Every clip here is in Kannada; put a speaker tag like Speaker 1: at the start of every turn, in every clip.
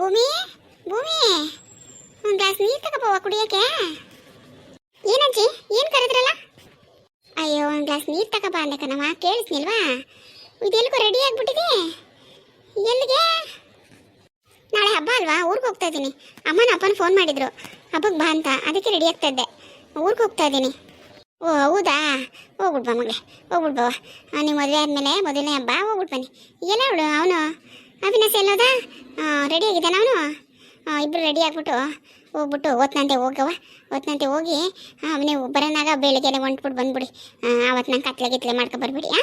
Speaker 1: ಭೂಮಿ? ಭೂಮಿ? ಒಂದು ಗ್ಲಾಸ್ ನೀರು ತಗೋಬೋವ ಕುಡಿಯೋಕೆ ಏನಜ್ಜಿ ಏನು ಕರೆದ್ರಲ್ಲ? ಅಯ್ಯೋ, ಒಂದು ಗ್ಲಾಸ್ ನೀರು ತಗೋಬ ಅಂದೆ ಕಣವ ಕೇಳಿಸ್ನಿಲ್ವಾ? ಇದೆಲ್ಗೂ ರೆಡಿ ಆಗಿಬಿಟ್ಟಿದೆ? ಎಲ್ಲಿಗೆ? ನಾಳೆ ಹಬ್ಬ ಅಲ್ವಾ, ಊರಿಗೆ ಹೋಗ್ತಾ ಇದ್ದೀನಿ. ಅಮ್ಮನ ಅಪ್ಪನ ಫೋನ್ ಮಾಡಿದ್ರು. ಹಬ್ಬಕ್ಕೆ ಬಾ ಅಂತ, ಅದಕ್ಕೆ ರೆಡಿ ಆಗ್ತಾ ಇದ್ದೆ. ಊರಿಗೆ ಹೋಗ್ತಾ ಇದ್ದೀನಿ. ಓ, ಹೌದಾ? ಹೋಗ್ಬಿಡ್ಬಾ ಮಗಳೇ ಹೋಗ್ಬಿಡ್ಬವ ನೀವು ಮದುವೆ ಆದಮೇಲೆ ಮೊದಲನೇ ಹಬ್ಬ, ಹೋಗ್ಬಿಟ್ ಬನ್ನಿ. ಅವಳು, ಅವನು? ಅವಿನಾಶ ಎಲ್ಲೋದ? ರೆಡಿ ಆಗಿದೆ ನಾನು ಇಬ್ಬರು ರೆಡಿ ಆಗ್ಬಿಟ್ಟು ಹೋಗ್ಬಿಟ್ಟು ಓದ್ನಂತೆ ಹೋಗವ ಓದ್ನಂತೆ ಹೋಗಿ ಅವನೇ ಬರೋನಾಗ ಬೆಳಿಗ್ಗೆ ಹೊಂಟ್ಬಿಟ್ಟು ಬಂದ್ಬಿಡಿ. ಅವತ್ತು ನಂಗೆ ಕತ್ಲೆ ಗಿತ್ಲೆ ಮಾಡ್ಕೊ ಬರ್ಬಿಡಿ, ಆ?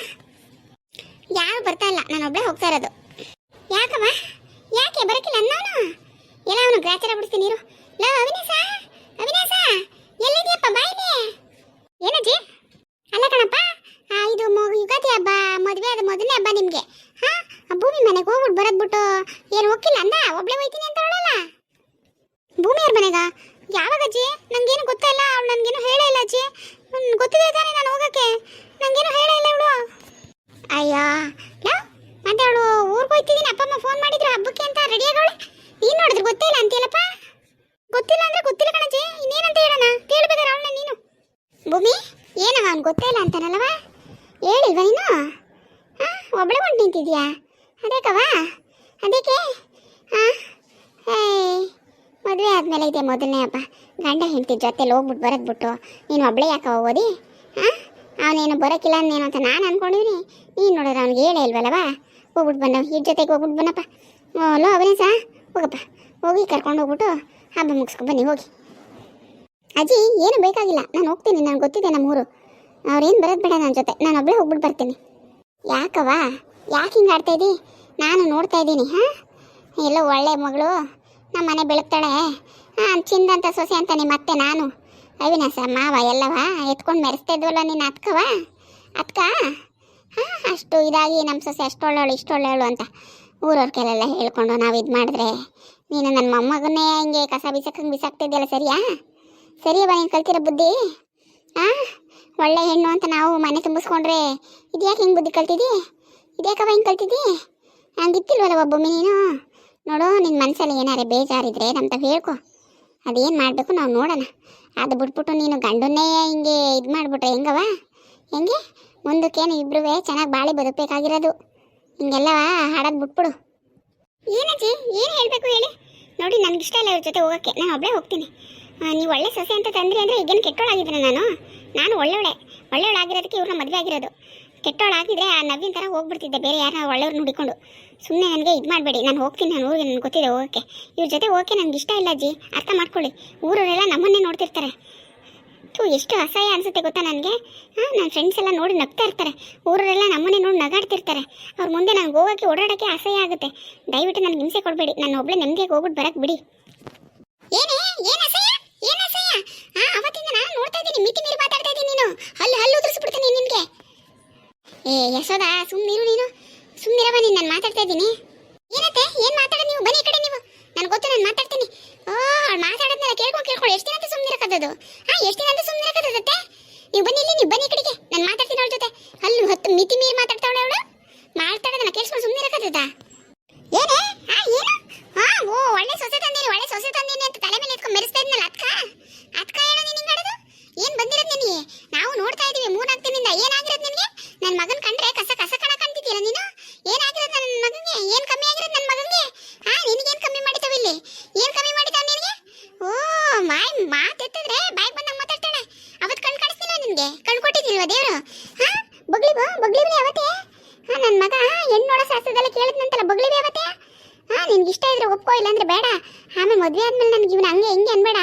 Speaker 1: ಯಾರು ಬರ್ತಾ ಇಲ್ಲ, ನಾನು ಒಬ್ಬಳೇ ಹೋಗ್ತಾ ಇರೋದು. ಯಾಕವ ಯಾಕೆ ಬರಕಿಲ್ಲ ಅನ್ನೋನು? ಎಲ್ಲ ಅವನು ಗ್ರಾಚಾರ ಬಿಡ್ತೀನಿ ನೀರು ಲೋ, ಅವಿನಾಶ? ಅವಿನಾಶ? ಎಲ್ಲಿದೆಯಪ್ಪ, ಬಾಯಿಲಿ? ಏನಜ್ಜಿ? ಅಲ್ಲ ಕಣಪ್ಪ ಇದು ಯುಗಾದಿ ಹಬ್ಬ, ಮದುವೆ ಅದು ಮೊದಲನೇ ಹಬ್ಬ ನಿಮಗೆ. ಮನೆಗೆ ಹೋಗ್ಬಿಟ್ಟು ಬರದ್ಬಿಟ್ಟು ಏನು ಹೋಗಿಲ್ಲ ಅಂದ? ಒಬ್ಳೆ ಹೋಯ್ತೀನಿ ಅಂತ ಹೇಳಲ್ಲ ಭೂಮಿಯವ್ರ ಮನೆಗ. ಯಾವಾಗ ಅಜ್ಜಿ? ನಂಗೇನು ಗೊತ್ತಿಲ್ಲ ಅವಳು ನನಗೇನು ಹೇಳೇ ಇಲ್ಲ ಅಜ್ಜಿ. ಗೊತ್ತಿದೆ ತಾನೆ ನಾನು ಹೋಗಕ್ಕೆ. ನಂಗೇನು ಹೇಳೇ ಇಲ್ಲ ಇವಳು. ಅಯ್ಯೋ ಮತ್ತೆ ಅವಳು ಊರಿಗೆ ಹೋಯ್ತಿದ್ದೀನಿ ಅಪ್ಪ ಅಮ್ಮ ಫೋನ್ ಮಾಡಿದ್ರು. ಹಬ್ಬಕ್ಕೆ ಅಂತ ರೆಡಿ ಆಗೋಳೆ ನೋಡಿದ್ರೆ ಗೊತ್ತಿಲ್ಲ ಅಂತೀಯಲ್ಲಪ್ಪ? ಗೊತ್ತಿಲ್ಲ ಅಂದ್ರೆ ಗೊತ್ತಿಲ್ಲ ಕಣಜ್ಜಿ. ಇನ್ನೇನಂತ ಹೇಳೋಣ? ಕೇಳ್ಬೇಕಾದ್ರೆ ಅವಳನ್ನ ನೀನು. ಭೂಮಿ, ಏನವ ಅವ್ನು ಗೊತ್ತೇ ಇಲ್ಲ ಅಂತಾನಲ್ಲವ? ಹೇಳಿಲ್ವ ನೀನು ಒಬ್ಳೆ ಹೊಂಟು ನಿಂತಿದ್ಯಾ? ಅದಕ್ಕವ ಅದಕ್ಕೆ ಹಾಂ ಮದುವೆ ಆದಮೇಲೆ ಇದೆ ಮೊದಲನೇ ಹಬ್ಬ. ಗಂಡ ಹೆಂಡತಿ ಜೊತೆಲಿ ಹೋಗ್ಬಿಟ್ಟು ಬರೋದು ಬಿಟ್ಟು ನೀನು ಒಬ್ಬಳೇ ಯಾಕೆ ಓದಿ? ಹಾಂ ಅವನೇನು ಬರೋಕ್ಕಿಲ್ಲ ಅಂದೇನು ಅಂತ ನಾನು ಅಂದ್ಕೊಂಡಿದ್ರಿ ನೀನು ನೋಡಿದ್ರೆ ಅವ್ನಿಗೆ ಹೇಳೇ ಇಲ್ವಲ್ಲವಾ ಹೋಗ್ಬಿಟ್ಟು ಬಂದವ ಇದ್ರ ಜೊತೆಗೆ ಹೋಗ್ಬಿಟ್ಟು ಬನ್ನಪ್ಪ. ಲೋ ಅವನೇ ಸಾ ಹೋಗಪ್ಪ. ಹೋಗಿ ಕರ್ಕೊಂಡು ಹೋಗ್ಬಿಟ್ಟು ಹಬ್ಬ ಮುಗಿಸ್ಕೊಂಡು ಬನ್ನಿ, ಹೋಗಿ. ಅಜ್ಜಿ, ಏನು ಬೇಕಾಗಿಲ್ಲ. ನಾನು ಹೋಗ್ತೀನಿ ನನಗೆ ಗೊತ್ತಿದೆ ನಮ್ಮೂರು. ಅವ್ರೇನು ಬರೋದು ಬೇಡ ನನ್ನ ಜೊತೆ. ನಾನು ಒಬ್ಬಳೇ ಹೋಗ್ಬಿಟ್ಟು ಬರ್ತೀನಿ. ಯಾಕವ್ವ? ಯಾಕೆ ಹಿಂಗೆ ಆಡ್ತಾ ಇದ್ದಿ ನಾನು ನೋಡ್ತಾ ಇದ್ದೀನಿ, ಹಾಂ? ಎಲ್ಲ ಒಳ್ಳೆ ಮಗಳು ನಮ್ಮ ಮನೆ ಬೆಳಗ್ತಾಳೆ. ಹಾಂ ಚಿಂದಂತ ಸೊಸೆ ಅಂತ ನಿಮ್ಮ ಮತ್ತೆ ನಾನು. ಅವಿನಾಶ, ಮಾವ, ಎಲ್ಲವ? ಎತ್ಕೊಂಡು ಮೆರೆಸ್ತಾ ಇದ್ವಲ್ಲ ನೀನು ಅತ್ಕವ? ಅತ್ಕ? ಹಾಂ, ಅಷ್ಟು ಇದಾಗಿ ನಮ್ಮ ಸೊಸೆ ಅಷ್ಟು ಒಳ್ಳೆಯವಳು ಇಷ್ಟು ಒಳ್ಳೆಯವಳು ಅಂತ ಊರವ್ರ ಕೆಲೆಲ್ಲ ಹೇಳ್ಕೊಂಡು ನಾವು ಇದು ಮಾಡಿದ್ರೆ ನೀನು ನನ್ನ ಮೊಮ್ಮಗನ್ನೇ ಹಿಂಗೆ ಕಸ ಬಿಸಾಕಂಗೆ ಬಿಸಾಕ್ತಿದ್ದೆಲ್ಲ ಸರಿಯಾ? ಸರಿಯಪ್ಪ ನೀನು ಕಲ್ತಿರೋ ಬುದ್ಧಿ? ಹಾಂ? ಒಳ್ಳೆ ಹೆಣ್ಣು ಅಂತ ನಾವು ಮನೆ ತುಂಬಿಸ್ಕೊಂಡ್ರೆ ಇದ್ಯಾಕೆ ಹಿಂಗೆ ಬುದ್ಧಿ ಕಲ್ತಿದ್ದಿ ಇದ್ಯಾಕವ ಹಿಂಗೆ ಕಲ್ತಿದ್ದಿ? ಹಂಗಿತ್ತಿಲ್ವಲ್ಲ ಒಬ್ಬೊಮ್ಮೆ ನೀನು. ನೋಡು ನಿನ್ನ ಮನಸ್ಸಲ್ಲಿ ಏನಾರೆ ಬೇಜಾರಿದ್ರೆ ನಮ್ಮ ತಾವ್ ಹೇಳ್ಕೊ. ಅದೇನು ಮಾಡಬೇಕು ನಾವು ನೋಡೋಣ. ಅದು ಬಿಟ್ಬಿಟ್ಟು ನೀನು ಗಂಡನ್ನೇ ಹಿಂಗೆ ಇದು ಮಾಡಿಬಿಟ್ರೆ ಹೆಂಗವ ಹೆಂಗೆ? ಮುಂದಕ್ಕೇನು ಇಬ್ಬರೂ ಚೆನ್ನಾಗಿ ಬಾಳಿ ಬದುಕಬೇಕಾಗಿರೋದು. ಹಿಂಗೆಲ್ಲವ ಹಾಡೋದು ಬಿಟ್ಬಿಡು. ಏನಜ್ಜಿ? ಏನು ಹೇಳಬೇಕು ಹೇಳಿ? ನೋಡಿ ನನಗೆ ಇಷ್ಟ ಇಲ್ಲ ಇವ್ರ ಜೊತೆ ಹೋಗೋಕ್ಕೆ. ನಾನು ಒಬ್ಬಳೇ ಹೋಗ್ತೀನಿ. ನೀವು ಒಳ್ಳೆ ಸೊಸೆ ಅಂತ ತಂದ್ರಿ ಅಂದರೆ ಈಗೇನು ಕೆಟ್ಟೋಳಾಗಿದ್ದೀನಿ ನಾನು. ನಾನು ಒಳ್ಳೆಯವಳೆ ಒಳ್ಳೆಯವಳಾಗಿರೋದಕ್ಕೆ ಇವ್ರನ್ನ ಮದುವೆ ಆಗಿರೋದು. ಕೆಟ್ಟೋಳಾಗಿದ್ರೆ ಆ ನವೀನ್ ಥರ ಹೋಗ್ಬಿಡ್ತಿದ್ದೆ, ಬೇರೆ ಯಾರನ್ನ ಒಳ್ಳೆಯವ್ರು ನೋಡಿಕೊಂಡು ಸುಮ್ಮನೆ ನನಗೆ ಇದು ಮಾಡಬೇಡಿ, ನಾನು ಹೋಗ್ತೀನಿ, ನಾನು ಊರಿಗೆ ನನಗೆ ಗೊತ್ತಿದೆ, ಓಕೆ. ಇವ್ರ ಜೊತೆ ಓಕೆ, ನನಗೆ ಇಷ್ಟ ಇಲ್ಲ ಅಜ್ಜಿ, ಅರ್ಥ ಮಾಡ್ಕೊಳ್ಳಿ. ಊರವರೆಲ್ಲ ನಮ್ಮನ್ನೇ ನೋಡ್ತಿರ್ತಾರೆ. ಥೂ, ಎಷ್ಟು ಅಸಹ್ಯ ಅನಿಸುತ್ತೆ ಗೊತ್ತಾ ನನಗೆ? ಹಾಂ ನನ್ನ ಫ್ರೆಂಡ್ಸ್ ಎಲ್ಲ ನೋಡಿ ನಗ್ತಾ ಇರ್ತಾರೆ. ಊರವರೆಲ್ಲ ನಮ್ಮನ್ನೇ ನೋಡಿ ನಗಾಡ್ತಿರ್ತಾರೆ. ಅವ್ರ ಮುಂದೆ ನನಗೆ ಹೋಗೋಕ್ಕೆ ಓಡಾಡೋಕ್ಕೆ ಅಸಹ್ಯ ಆಗುತ್ತೆ. ದಯವಿಟ್ಟು ನನಗೆ ಹಿಂಸೆ ಕೊಡಬೇಡಿ, ನಾನು ಒಬ್ಬಳೇ ನೆಮ್ಮದಿಯಾಗಿ ಹೋಗ್ಬಿಟ್ಟು ಬರಕ್ಕೆ ಬಿಡಿ. ಏನೇ, ಏನು ಅಸಹ್ಯ? ಏನು ಅಸಹ್ಯ? ಹಾಂ ಅವತ್ತಿಂದ ನಾನು ನೋಡ್ತಾ ಇದ್ದೀನಿ, ಮಿತಿ ಮೀರಿ ಮಾತಾಡ್ತಾ ಇದ್ದೀನಿ ನೀನು. ಹಲ್ಲು ಹಲ್ಲು ಉದುರಿಸ್ಬಿಡ್ತೀನಿ ನಿನಗೆ. ಏ, ಯಶೋದ ಸುಮ್ಮನಿರು ನೀನು. ಸುಮ್ಮನಿರವ ನೀನು ನಾನು ಮಾತಾಡ್ತಾ ಇದ್ದೀನಿ. ಏನತ್ತೆ? ಏನು ಮಾತಾಡೋದು ನೀವು? ಬನ್ನಿ ಈ ಕಡೆ ನೀವು. ನನಗೆ ಗೊತ್ತು, ನಾನು ಮಾತಾಡ್ತೀನಿ. ಓ, ಅವ್ಳು ಮಾತಾಡೋದನ್ನೆಲ್ಲ ಕೇಳ್ಕೊಂಡು ಕೇಳ್ಕೊಂಡು ಎಷ್ಟು ದಿನ ಸುಮ್ಮನಿರಕ್ಕದ್ದು ಹಾ, ಎಷ್ಟು ದಿನ ಸುಮ್ಮನಿರಕ್ಕತ್ತೆ ನೀವು ಬನ್ನಿ ಇಲ್ಲಿ, ನೀವು ಬನ್ನಿ ಈ ಕಡೆಗೆ. ನಾನು ಮಾತಾಡ್ತೀನಿ ಅವಳ ಜೊತೆ. ಅಲ್ಲಿ ಹೊತ್ತು ಮಿತಿ ಮೀರಿ ಮಾತಾಡ್ತಾವಳೆ ಅವಳು? ಮಾತಾಡೋದನ್ನ ಕೇಳಿಸ್ಕೊಂಡು ಸುಮ್ಮನಿರಕ್ಕತ್ತ ಏನೇ ಹಾ ಏನು ಹಾ ಓ ಒಳ್ಳೆ ಸೊಸೆ ತಂದೀನಿ ಒಳ್ಳೆ ಸೊಸೆ ತಂದೀನಿ ಅಂತ ತಲೆ ಮೇಲೆ ಎತ್ಕೊಂಡು ಮೆರೆಸ್ತಾ ಇದ್ನಲ್ಲ ಅದ್ಕ ಅದ್ಕ ಹೇಳೋ ನೀನು ಹಿಂಗಾಡೋದು ಏನ್ ಬಂದಿರೋದು ನಿನಗೆ ನಾವು ನೋಡ್ತಾ ಇದೀವಿ ಮೂರ್ನಾಲ್ಕು ದಿನದಿಂದ ಏನಾಗಿರೋದು ನಿನಗೆ ನನ್ನ ಮಗನ್ ಕಂಡ್ರೆ ಕಸ ಕಸ ಕಣ ನೀನು? ಏನಾಗಿರೋದು ನನ್ನ ಮಗನಿಗೆ? ಏನ್ ಕಮ್ಮಿ ಆಗಿರೋದು ನನ್ನ ಮಗನಿಗೆ? ಹಾ ನಿನಗೇನ್ ಕಮ್ಮಿ ಮಾಡಿತಾವ ಇಲ್ಲಿ? ಏನ್ ಕಮ್ಮಿ ಮಾಡಿತಾವ ನಿನಗೆ? ಓ, ಮಾಯ್ ಮಾತೆತ್ತಿದ್ರೆ ಬಾಯ್ ಬಂದ ಮಾತಾಡ್ತಾನೆ ಅವತ್ ಕಣ್ ಕಾಣಿಸ್ತಿಲ್ಲ ನಿನಗೆ? ಕಣ್ ಕೊಟ್ಟಿದ್ದಿಲ್ವಾ ದೇವ್ರು? ಹಾ ಬಗ್ಲಿ ಬಾ, ಬಗ್ಲಿ ಬಿಡಿ ಅವತ್ತೇ. ಹಾ ನನ್ನ ಮಗ ಹೆಣ್ಣೋಳ ಶಾಸ್ತ್ರದಲ್ಲಿ ಕೇಳಿದ್ನಂತಲ್ಲ, ಬಗ್ಲಿ ಬಿ ಅವತ್ತೇ. ಹಾ ನಿನ್ಗೆ ಇಷ್ಟ ಇದ್ರೆ ಒಪ್ಕೋ ಇಲ್ಲ ಅಂದ್ರೆ ಬೇಡ. ಆಮೇಲೆ ಮದುವೆ ಆದ್ಮೇಲೆ ನನ್ಗೆ ಇವನು ಹಂಗೆ ಹಿಂಗೆ ಅನ್ಬೇಡ.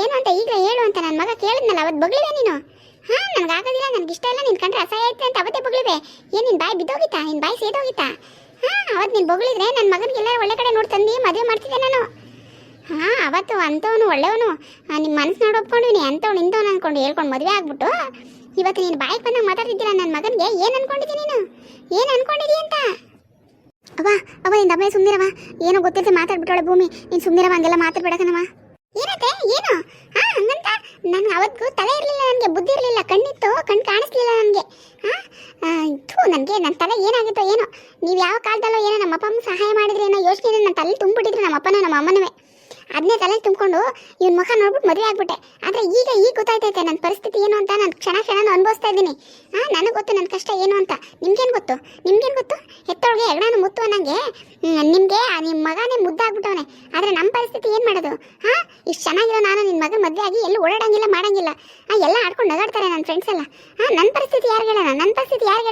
Speaker 1: ಏನು ಅಂತ ಈಗ ಹೇಳು ಅಂತ ನನ್ನ ಮಗ ಕೇಳಿದ್ನಲ್ಲ ಅವತ್ತು ಬಗ್ಲಿದೆ ನೀನು. ಹಾ ನನಗೆ ಆಗೋದಿಲ್ಲ, ನನಗೆ ಇಷ್ಟ ಇಲ್ಲ, ನಿನ್ ಕಂಡ್ರೆ ಅಸಹ್ಯ ಐತೆ ಅಂತ ಅವತ್ತೇ ಬಗ್ಲಿವೆ ಏನು ನಿನ್ನ ಬಾಯಿ ಬಿದ್ದೋಗಿತ್ತಾ? ನಿನ್ನ ಬಾಯಿ ಸೇದೋಗಿತ್ತಾ? ಹಾ ಅವತ್ತು ನೀನು ಬೊಗಳಿದ್ರೆ ನನ್ನ ಮಗನಿಗೆಲ್ಲ ಒಳ್ಳೆ ಕಡೆ ನೋಡಿ ತಂದು, ಮದುವೆ ಮಾಡ್ತಿದ್ದೆ ನಾನು. ಹಾ, ಅವತ್ತು ಅಂಥವನು ಒಳ್ಳೆಯವನು. ನಿಮ್ಮ ಮನಸ್ಸು ನೋಡಿ ಒಪ್ಕೊಂಡಿನಿ ಅಂಥವ್ನು ಇಂಥವ್ನು ಅಂದ್ಕೊಂಡು ಹೇಳ್ಕೊಂಡು ಮದುವೆ ಆಗ್ಬಿಟ್ಟು, ಇವತ್ತು ನೀನು ಬಾಯಿಗೆ ಬಂದಾಗ ಮಾತಾಡ್ತಿದ್ದೀರ ನನ್ನ ಮಗನಿಗೆ? ಏನು ಅನ್ಕೊಂಡಿದ್ದಿ ನೀನು? ಏನು ಅನ್ಕೊಂಡಿದ್ದೀ ಅಂತ? ಅವ ಅವ ನಿನ್ನ ಅಮ್ಮ ಸುಮ್ಮನಿರವ ಏನೋ ಗೊತ್ತಿಲ್ಲದೆ ಮಾತಾಡ್ಬಿಟ್ಟವಳೆ ಭೂಮಿ. ನೀನು ಸುಮ್ಮನಿರವ ಹಂಗೆಲ್ಲ ಮಾತಾಡ್ಬೇಡ ಕಣವ ಏನತ್ತೆ? ಏನು? ಹಾ ಹಂಗಂತ ನಾನು ಅವತ್ತು ತಲೆ ಇರಲಿಲ್ಲ ನನಗೆ ಬುದ್ಧಿ ಇರಲಿಲ್ಲ ಕಣ್ಣಿತ್ತು ಕಣ್ಣು ಕಾಣಿಸ್ಲಿಲ್ಲ ನನಗೆ ಹಾ ಥೂ ನನಗೆ ನನ್ನ ತಲೆ ಏನಾಗಿತ್ತೋ ಏನೋ ನೀವು ಯಾವ ಕಾಲದಲ್ಲೋ ಏನೋ ನಮ್ಮ ಅಪ್ಪ ಅಮ್ಮ ಸಹಾಯ ಮಾಡಿದ್ರೆ ಏನೋ ಯೋಚನೆ ನನ್ನ ತಲೆ ತುಂಬಿಟ್ಟಿದ್ರು ನಮ್ಮ ಅಪ್ಪನ ನಮ್ಮ ಅಮ್ಮನವೇ ಅದನ್ನೇ ತಲೆ ಇವ್ನ ಮುಖ ನೋಡ್ಬಿಟ್ಟು ಮದುವೆ ಆಗ್ಬಿಟ್ಟೆ. ಆದ್ರೆ ಈಗ ಈಗ ಗೊತ್ತಾಯ್ತೈತೆ ನನ್ನ ಪರಿಸ್ಥಿತಿ ಏನು ಅಂತ ನಾನು ಕ್ಷಣ ಕ್ಷಣ ಅನುಭವಿಸ್ತಾ ಇದ್ದೀನಿ. ಹಾ ನನಗೆ ಗೊತ್ತು ನನ್ನ ಕಷ್ಟ ಏನು ಅಂತ. ನಿಮ್ಗೇನು ಗೊತ್ತು? ನಿಮ್ಗೇನು ಗೊತ್ತು? ಹೆತ್ತೊಳಗೆ ಎರಡಾನು ಮುತ್ತು ಅನ್ನಂಗೆ ನಿಮಗೆ ನಿಮ್ಮ ಮಗನೇ ಮುದ್ದಾಗ್ಬಿಟ್ಟವನೆ. ಆದರೆ ನಮ್ಮ ಪರಿಸ್ಥಿತಿ ಏನು ಮಾಡೋದು? ಹಾ ಇಷ್ಟು ಚೆನ್ನಾಗಿರೋ ನಾನು ನಿನ್ನ ಮಗ ಮದುವೆ ಆಗಿ ಎಲ್ಲೂ ಓಡಾಡಂಗಿಲ್ಲ, ಮಾಡಂಗಿಲ್ಲ. ಹಾಂ ಎಲ್ಲ ಆಡ್ಕೊಂಡು ನಗಾಡ್ತಾರೆ ನನ್ನ ಫ್ರೆಂಡ್ಸ್ ಎಲ್ಲ. ಹಾ ನನ್ನ ಪರಿಸ್ಥಿತಿ ಯಾರು ಹೇಳೋಣ ನನ್ನ ಪರಿಸ್ಥಿತಿ ಯಾರು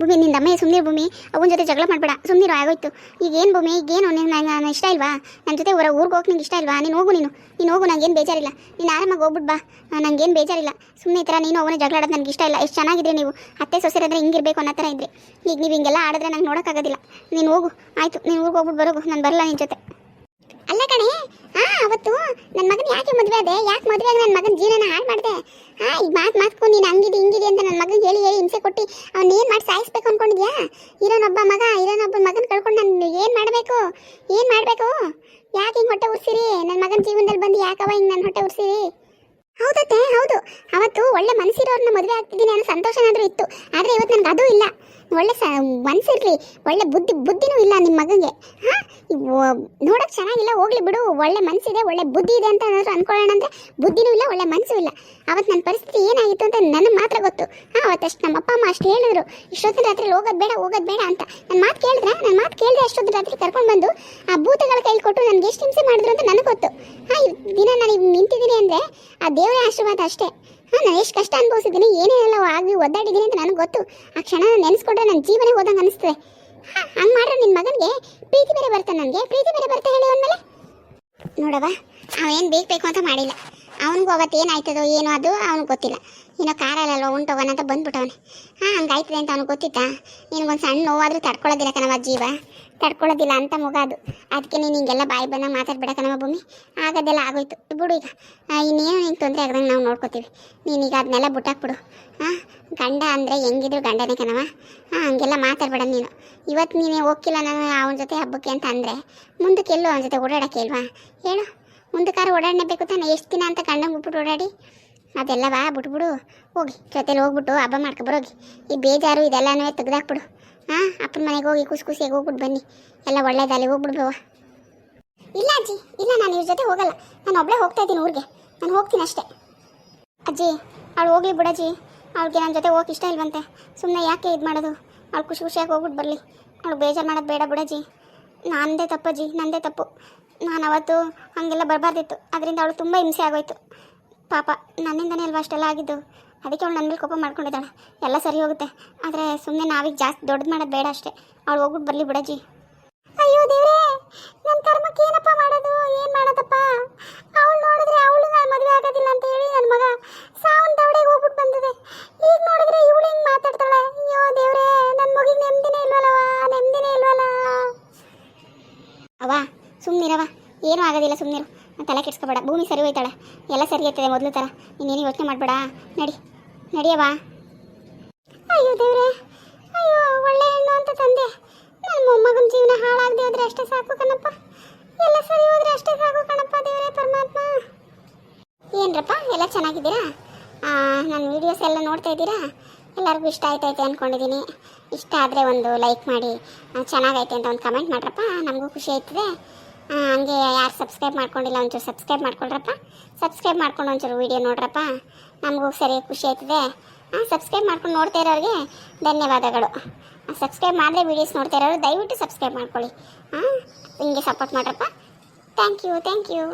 Speaker 1: ಭೂಮಿ, ನಿಂದ ಅಮ್ಮ ಸುಮ್ಮನೆ ಭೂಮಿ, ಅವನ ಜೊತೆ ಜಗಳ ಮಾಡಬೇಡ. ಸುಮ್ಮನಿರು ಆಗೋಯ್ತು. ಈಗ ಏನು ಭೂಮಿ? ಈಗ ಏನು? ನಿನ್ನ ನಾನು ಇಷ್ಟ ಇಲ್ವಾ? ನನ್ನ ಜೊತೆ ಹೊರ ಊರಿಗೆ ಹೋಗಿ ನಿಂಗೆ ಇಷ್ಟ ಇಲ್ವಾ? ನೀನು ಹೋಗು ನೀನು. ನೀನು ಹೋಗು ನನಗೇನು ಬೇಜಾರಿಲ್ಲ. ನೀನು ಆರಾಮಾಗಿ ಹೋಗ್ಬಿಟ್ಟು ಬಾ. ನಂಗೇನು ಬೇಜಾರಿಲ್ಲ. ಸುಮ್ಮನೆ ಈ ಥರ ನೀನು ಅವನೇ ಜಗಳ ಆಡೋದು ನನಗೆ ಇಷ್ಟ ಇಲ್ಲ. ಎಷ್ಟು ಚೆನ್ನಾಗಿದ್ರಿ ನೀವು. ಅತ್ತೆ ಸೊಸೆರಾದ್ರೆ ಹಿಂಗಿರ್ಬೇಕು ಅನ್ನೋ ಥರ ಇದ್ರಿ. ಈಗ ನೀವು ಹಿಂಗೆಲ್ಲ ಆಡಿದ್ರೆ ನಂಗೆ ನೋಡೋಕ್ಕಾಗೋದಿಲ್ಲ. ನೀನು ಹೋಗು. ಆಯಿತು, ನೀನು ಊರಿಗೆ ಹೋಗ್ಬಿಟ್ಟು ಬರೋಗು. ನಾನು ಬರಲ್ಲ ನಿನ್ನ ಜೊತೆ. ಅಲ್ಲ ಕಣೆ, ಹಾ, ಅವತ್ತು ನನ್ನ ಮಗನ ಯಾಕೆ ಮದುವೆ ಅದೇ ಯಾಕೆ ಮದುವೆ ಆಗಿ ನನ್ನ ಮಗನ ಜೀವನ ಹಾಳು ಮಾಡಿದೆ? ಹಾ ಈಗ ಮಾತು ಮಾತ್ಕೊಂಡು ನೀನು ಹಂಗಿದೆ ಹಿಂಗಿದೆ ಅಂತ ನನ್ನ ಮಗನಿಗೆ ಹೇಳಿ ಹೇಳಿ ಹಿಂಸೆ ಕೊಟ್ಟು ಅವ್ನು ಏನು ಮಾಡಿ ಸಾಯಿಸ್ಬೇಕು ಅನ್ಕೊಂಡಿದ್ಯಾ? ಇರೋನೊಬ್ಬ ಮಗ, ಇರೋನೊಬ್ಬ ಮಗನ ಕಳ್ಕೊಂಡು ನಾನು ಏನು ಮಾಡಬೇಕು? ಏನು ಮಾಡಬೇಕು? ಯಾಕೆ ಹಿಂಗ್ ಹೊಟ್ಟೆ ಉರ್ಸಿರಿ? ನನ್ನ ಮಗನ ಜೀವನದಲ್ಲಿ ಬಂದು ಯಾಕವ ಹಿಂಗ್ ನನ್ನ ಹೊಟ್ಟೆ ಉರ್ಸಿರಿ? ಹೌದತ್ತೆ, ಹೌದು. ಅವತ್ತು ಒಳ್ಳೆ ಮನಸ್ಸಿರೋರ್ನ ಮದುವೆ ಆಗ್ತಿದ್ದೀನಿ ಅನ್ನೋ ಸಂತೋಷನಾದರೂ ಇತ್ತು. ಆದ್ರೆ ಇವತ್ತು ನನಗೆ ಅದು ಇಲ್ಲ. ಒಳ್ಳೆ ಸ ಒಳ್ಳೆ ಬುದ್ಧಿ, ಬುದ್ಧಿನೂ ಇಲ್ಲ ನಿಮ್ಮ ಮಗನಿಗೆ. ಹಾಂ ನೋಡೋಕೆ ಚೆನ್ನಾಗಿಲ್ಲ, ಹೋಗ್ಲಿ ಬಿಡು, ಒಳ್ಳೆ ಮನಸ್ಸಿದೆ ಒಳ್ಳೆ ಬುದ್ಧಿ ಇದೆ ಅಂತ ಏನಾದರೂ ಅನ್ಕೊಳ್ಳೋಣ ಅಂದರೆ ಬುದ್ಧಿನೂ ಇಲ್ಲ, ಒಳ್ಳೆ ಮನಸ್ಸು ಇಲ್ಲ. ಅವತ್ತು ನನ್ನ ಪರಿಸ್ಥಿತಿ ಏನಾಗಿತ್ತು ಅಂತ ನನಗೆ ಮಾತ್ರ ಗೊತ್ತು. ಹಾಂ, ಅವತ್ತಷ್ಟು ನಮ್ಮ ಅಪ್ಪ, ಅಮ್ಮ ಅಷ್ಟು ಹೇಳಿದ್ರು, ಇಷ್ಟೊತ್ತಿನ ರಾತ್ರಿ ಹೋಗೋದು ಬೇಡ ಹೋಗೋದು ಬೇಡ ಅಂತ. ನನ್ನ ಮಾತು ಕೇಳಿದ್ರೆ ನನ್ನ ಮಾತು ಕೇಳಿದ್ರೆ ಅಷ್ಟೊತ್ತು ರಾತ್ರಿ ಕರ್ಕೊಂಡು ಬಂದು ಆ ಭೂತಗಳ ಕೈಲಿ ಕೊಟ್ಟು ನನಗೆ ಎಷ್ಟು ಹಿಂಸೆ ಮಾಡಿದ್ರು ಅಂತ ನನಗೆ ಗೊತ್ತು. ಹಾಂ ದಿನ ನಾನು ನಿಂತಿದ್ದೀನಿ ಅಂದರೆ ಆ ದೇವರ ಆಶೀರ್ವಾದ ಅಷ್ಟೇ. ಹಾಂ, ನಾನು ಎಷ್ಟು ಕಷ್ಟ ಅನುಭವಿಸಿದ್ದೀನಿ, ಏನೇನೆಲ್ಲ ಆಗಿ ಒದ್ದಾಡಿದ್ದೀನಿ ಅಂತ ನನಗೆ ಗೊತ್ತು. ಆ ಕ್ಷಣ ನೆನೆಸ್ಕೊಂಡ್ರೆ ನನ್ನ ಜೀವನ ಹೋದಂಗೆ ಅನಿಸ್ತದೆ. ಹಂಗೆ ಮಾಡ್ರೆ ನಿನ್ ಮಗನಿಗೆ? ಪ್ರೀತಿ ಬೇರೆ ಬರ್ತಾನೆ ನನಗೆ. ಪ್ರೀತಿ ಬೇರೆ ಬರ್ತಾ ಹೇಳಿ ಅಂದಮೇಲೆ? ನೋಡವ ಅವೇನು ಬೇಕು ಬೇಕು ಅಂತ ಮಾಡಿಲ್ಲ. ಅವನಿಗೂ ಅವತ್ತು ಏನಾಯ್ತದೋ ಏನೋ ಅದು ಅವ್ನಿಗೆ ಗೊತ್ತಿಲ್ಲ. ಏನೋ ಕಾರಲ್ಲಲ್ವ ಉಂಟೋಗೋಣ ಅಂತ ಬಂದ್ಬಿಟ್ಟವನೆ. ಹಾ, ಹಂಗಾಯ್ತದೆ ಅಂತ ಅವ್ನಿಗೆ ಗೊತ್ತಿತ್ತಾ? ನಿನಗೊಂದು ಸಣ್ಣ ನೋವಾದ್ರೂ ತಡ್ಕೊಳ್ಳೋದಿಲ್ಲ ಕಣವ ಜೀವ. ತಡ್ಕೊಳ್ಳೋದಿಲ್ಲ ಅಂತ ಮುಗ ಅದು. ಅದಕ್ಕೆ ನೀನು ಹಿಂಗೆಲ್ಲ ಬಾಯಿ ಬಂದಾಗ ಮಾತಾಡ್ಬೇಡ ಕಣವ ಭೂಮಿ. ಆಗೋದೆಲ್ಲ ಆಗೋಯ್ತು. ಬಿಡು ಈಗ. ಇನ್ನೇನು ನಿಂಗೆ ತೊಂದರೆ ಆಗದಂಗೆ ನಾವು ನೋಡ್ಕೋತೀವಿ. ನೀನೀಗ ಅದನ್ನೆಲ್ಲ ಬಿಟ್ಟಾಕ್ಬಿಡು. ಹಾಂ ಗಂಡ ಅಂದರೆ ಹೆಂಗಿದ್ರು ಗಂಡನೇ ಕಣವ ಹಾಂ ಹಂಗೆಲ್ಲ ಮಾತಾಡ್ಬೇಡ ನೀನು. ಇವತ್ತು ನೀನೇ ಹೋಗಿಲ್ಲ ನಾನು ಅವನ ಜೊತೆ ಹಬ್ಬಕ್ಕೆ ಅಂತ ಅಂದರೆ ಮುಂದಕ್ಕೆ ಎಲ್ಲೋ ಅವನ ಜೊತೆ ಓಡಾಡಕ್ಕೆ ಇಲ್ವಾ? ಹೇಳು. ಮುಂದಕ್ಕಾರ ಓಡಾಡಬೇಕು ತಾನೆ? ಎಷ್ಟು ದಿನ ಅಂತ ಗಂಡಂಗೆ ಬಿಟ್ಬಿಟ್ಟು ಓಡಾಡಿ. ಅದೆಲ್ಲವಾ ಬಿಟ್ಬಿಡು. ಹೋಗಿ. ಜೊತೆಲಿ ಹೋಗ್ಬಿಟ್ಟು ಹಬ್ಬ ಮಾಡ್ಕೊಬರೋಗಿ ಈ ಬೇಜಾರು ಇದೆಲ್ಲನೂ ತೆಗ್ದಾಕ್ಬಿಡು. ಹಾಂ, ಅಪ್ಪನ ಮನೆಗೆ ಹೋಗಿ ಖುಷಿ ಖುಷಿಯಾಗಿ ಹೋಗ್ಬಿಟ್ಟು ಬನ್ನಿ. ಎಲ್ಲ ಒಳ್ಳೇದಲ್ಲಿ ಹೋಗ್ಬಿಡ್ಬೇವ ಇಲ್ಲ ಅಜ್ಜಿ, ಇಲ್ಲ ನಾನು ಇವ್ರ ಜೊತೆ ಹೋಗಲ್ಲ. ನಾನು ಒಬ್ಬಳೇ ಹೋಗ್ತಾ ಇದ್ದೀನಿ ಊರಿಗೆ. ನಾನು ಹೋಗ್ತೀನಿ ಅಷ್ಟೇ. ಅಜ್ಜಿ, ಅವಳು ಹೋಗ್ಲಿ ಬಿಡಜ್ಜಿ ಅವಳಿಗೆ ನನ್ನ ಜೊತೆ ಹೋಗಕ್ಕೆ ಇಷ್ಟ ಇಲ್ವಂತೆ. ಸುಮ್ಮನೆ ಯಾಕೆ ಇದು ಮಾಡೋದು? ಅವಳು ಖುಷಿ ಖುಷಿಯಾಗಿ ಹೋಗ್ಬಿಟ್ಟು ಬರಲಿ. ಅವಳು ಬೇಜಾರು ಮಾಡೋದು ಬೇಡ ಬಿಡಜ್ಜಿ ನಂದೇ ತಪ್ಪಜ್ಜಿ ನಂದೇ ತಪ್ಪು. ನಾನು ಅವತ್ತು ಹಾಗೆಲ್ಲ ಬರಬಾರ್ದಿತ್ತು. ಅದರಿಂದ ಅವಳು ತುಂಬ ಹಿಂಸೆ ಆಗೋಯ್ತು. ಪಾಪ, ನನ್ನಿಂದನೇ ಅಲ್ವಾ ಅಷ್ಟೆಲ್ಲ ಆಗಿದ್ದು? ಅದಕ್ಕೆ ಅವಳು ನನ್ನ ಮೇಲೆ ಕೋಪ ಮಾಡ್ಕೊಂಡಿದ್ದಾಳೆ ಎಲ್ಲ ಸರಿ ಹೋಗುತ್ತೆ. ಆದರೆ ಸುಮ್ಮನೆ ನಾವೀಗ ಜಾಸ್ತಿ ದೊಡ್ಡದು ಮಾಡೋದು ಬೇಡ ಅಷ್ಟೇ. ಅವಳು ಹೋಗ್ಬಿಟ್ಟು ಬರಲಿ ಬಿಡಜ್ಜಿ ಅಯ್ಯೋ ದೇವ್ರೇ ನನ್ನ ಕರ್ಮಕ್ಕೆ ಏನಪ್ಪ ಮಾಡೋದು? ಏನು ಮಾಡೋದಪ್ಪ? ಅವಳು ನೋಡಿದ್ರೆ ಅವಳು ನಾನು ಮದುವೆ ಆಗೋದಿಲ್ಲ ಅಂತ ಹೇಳಿ ನನ್ನ ಮಗ ಸಾವನ್ ದವಡೆಗೆ ಹೋಗ್ಬಿಟ್ಟು ಬಂದಿದೆ. ಈಗ ನೋಡಿದ್ರೆ ಇವಳು ಹಿಂಗೆ ಮಾತಾಡ್ತಾಳೆ? ಅಯ್ಯೋ ದೇವ್ರೇ ನನ್ನ ಮಗಿಗೆ ನೆಮ್ಮದಿನೇ ಇಲ್ವಲ್ಲವ ನೆಮ್ಮದಿನೇ ಇಲ್ವಲ್ಲ? ಅವ ಸುಮ್ಮನಿರವ ಏನೂ ಆಗೋದಿಲ್ಲ ಸುಮ್ಮನಿರು ತಲೆ ಕೆಡ್ಸ್ಕೊಬೇಡ. ಭೂಮಿ ಸರಿ ಹೋಯ್ತಾಳೆ. ಎಲ್ಲ ಸರಿ ಆಯ್ತದೆ ಮೊದಲು ಥರ ನೀನೇನು ಯೋಚನೆ ಮಾಡಬೇಡ. ನಡಿ. ನಡಿಯವ್ವ. ಅಯ್ಯೋ ದೇವ್ರೆ, ಅಯ್ಯೋ, ಒಳ್ಳೆ ಹೆಣ್ಣು ಅಂತ ತಂದೆ. ನನ್ನ ಮೊಮ್ಮಗನ ಜೀವನ ಹಾಳಾಗದೆ ಹೋದ್ರೆ ಅಷ್ಟೇ ಸಾಕು ಕಣಪ್ಪ. ಎಲ್ಲ ಸರಿ ಹೋದ್ರೆ ಅಷ್ಟೇ ಸಾಕು ಕಣಪ್ಪ ದೇವರೇ, ಪರಮಾತ್ಮ. ಏನ್ರಪ್ಪ, ಎಲ್ಲ ಚೆನ್ನಾಗಿದ್ದೀರಾ? ನನ್ನ ವೀಡಿಯೋಸ್ ಎಲ್ಲ ನೋಡ್ತಾ ಇದ್ದೀರಾ? ಎಲ್ಲರಿಗೂ ಇಷ್ಟ ಆಯ್ತೈತೆ ಅಂದ್ಕೊಂಡಿದ್ದೀನಿ ಇಷ್ಟ ಆದರೆ ಒಂದು ಲೈಕ್ ಮಾಡಿ ಚೆನ್ನಾಗೈತೆ ಅಂತ ಒಂದು ಕಮೆಂಟ್ ಮಾಡ್ರಪ್ಪ. ನಮಗೂ ಖುಷಿ ಆಯ್ತದೆ. ಹಂಗೆ ಯಾರು ಸಬ್ಸ್ಕ್ರೈಬ್ ಮಾಡ್ಕೊಂಡಿಲ್ಲ ಒಂಚೂರು ಸಬ್ಸ್ಕ್ರೈಬ್ ಮಾಡ್ಕೊಳ್ರಪ್ಪ. ಸಬ್ಸ್ಕ್ರೈಬ್ ಮಾಡ್ಕೊಂಡು ಒಂಚೂರು ವೀಡಿಯೋ ನೋಡ್ರಪ್ಪ. ನಮಗೂ ಸರಿ ಖುಷಿ ಆಯ್ತದೆ. ಸಬ್ಸ್ಕ್ರೈಬ್ ಮಾಡ್ಕೊಂಡು ನೋಡ್ತಾ ಇರೋರಿಗೆ ಧನ್ಯವಾದಗಳು. ಸಬ್ಸ್ಕ್ರೈಬ್ ಮಾಡಿದ್ರೆ ವೀಡಿಯೋಸ್ ನೋಡ್ತಾ ಇರೋರು ದಯವಿಟ್ಟು ಸಬ್ಸ್ಕ್ರೈಬ್ ಮಾಡ್ಕೊಳ್ಳಿ. ಹಾಂ, ಹಿಂಗೆ support ಮಾಡ್ರಪ್ಪ. Thank you thank you